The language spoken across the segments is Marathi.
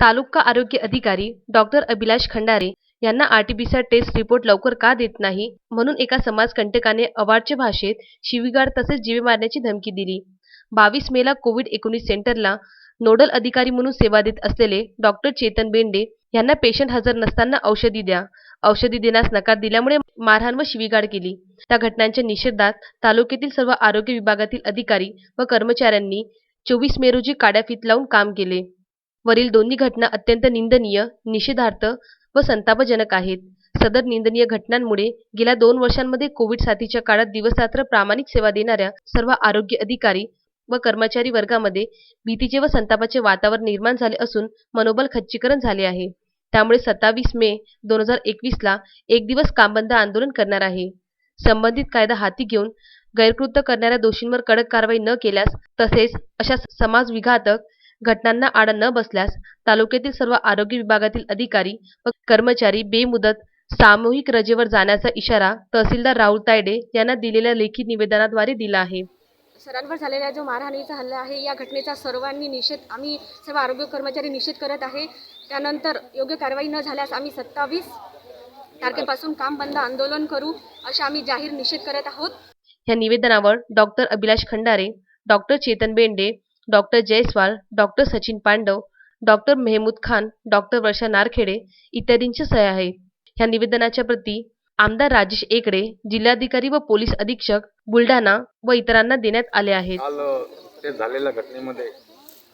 तालुका आरोग्य अधिकारी डॉक्टर अभिलाष खंडारे यांना आरटीपीसीआर टेस्ट रिपोर्ट लवकर का देत नाही म्हणून एका समाजकंटकाने अवाच्य भाषेत शिवीगाळ तसेच जीवे मारण्याची धमकी दिली. बावीस मेला कोविड एकोणीस सेंटरला नोडल अधिकारी म्हणून सेवा देत असलेले डॉक्टर चेतन बेंडे यांना पेशंट हजर नसताना औषधी द्या. औषधी देण्यास नकार दिल्यामुळे मारहाण व शिवीगाळ केली. त्या घटनांच्या निषेधात तालुक्यातील सर्व आरोग्य विभागातील अधिकारी व कर्मचाऱ्यांनी चोवीस मे रोजी काड्या फीत लावून काम केले. वरील दोन्ही घटना अत्यंत निंदनीय निषेधार्थ व संतापजनक आहेत. सदर निंदनीय घटनांमुळे गेल्या दोन वर्षांमध्ये कोविड साथीच्या काळात दिवसरात्र प्रामाणिक सेवा देणाऱ्या सर्व आरोग्य अधिकारी व कर्मचारी वर्गामध्ये भीतीचे व संतापाचे वातावरण निर्माण झाले असून मनोबल खच्चीकरण झाले आहे. त्यामुळे सत्तावीस मे दोन हजार एकवीसला एक दिवस कामबंद आंदोलन करणार आहे. संबंधित कायदा हाती घेऊन गैरकृत्य करणाऱ्या दोषींवर कडक कारवाई न केल्यास तसेच अशा समाजविघातक घटनांना आळा न बसल्यास तालुक्यातील सर्व आरोग्य विभागातील अधिकारी व कर्मचारी बेमुदत सामूहिक रजेवर जाण्याचा इशारा तहसीलदार राहुल तायडे यांना दिलेल्या लेखी निवेदनाद्वारे दिला आहे. सरांवर झालेला जो मारहाणीचा हल्ला आहे या घटनेचा सर्वांनी निषेध आम्ही सर्व आरोग्य कर्मचारी निषेध करत आहे. त्यानंतर योग्य कारवाई न झाल्यास आम्ही सत्तावीस तारखेपासून काम बंद आंदोलन करू असे आम्ही जाहीर निषेध करत आहोत. या निवेदनावर doctor Abhilash Khandare doctor Chetan Bende doctor Jaiswal doctor Sachin Pandav doctor Mehmood Khan doctor Varsha Narkhede इत्यादींच्या सह्या आहेत ह्या निवेदनाच्या प्रती आमदार राजेश एकडे जिल्हाधिकारी व पोलीस अधीक्षक बुलढाणा व इतरांना देण्यात आले आहेत. काल ते झालेल्या घटनेमध्ये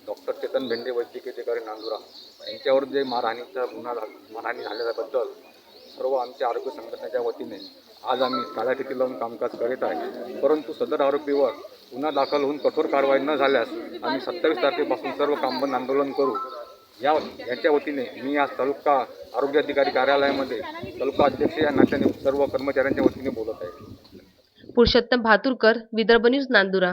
डॉक्टर चेतन भेंडे वैद्यकीय अधिकारी नांदुरा यांच्यावर जे मारहाणीचा गुन्हा मारहाणी झाल्याबद्दल सर्व आमच्या आरोग्य संघटनेच्या वतीने आज आम्ही काळ्या ठिकी लावून कामकाज करीत आहे. परंतु सदर आरोपीवर गुन्हा दाखल होऊन कठोर कारवाई न झाल्यास आम्ही सत्तावीस तारखेपासून सर्व काम बंद आंदोलन करू. या यांच्या वतीने मी आज तालुका आरोग्य अधिकारी कार्यालयामध्ये तालुका अध्यक्ष या नात्याने सर्व कर्मचाऱ्यांच्या वतीने बोलत आहे. पुरुषोत्तम भातुरकर विदर्भ न्यूज नांदुरा.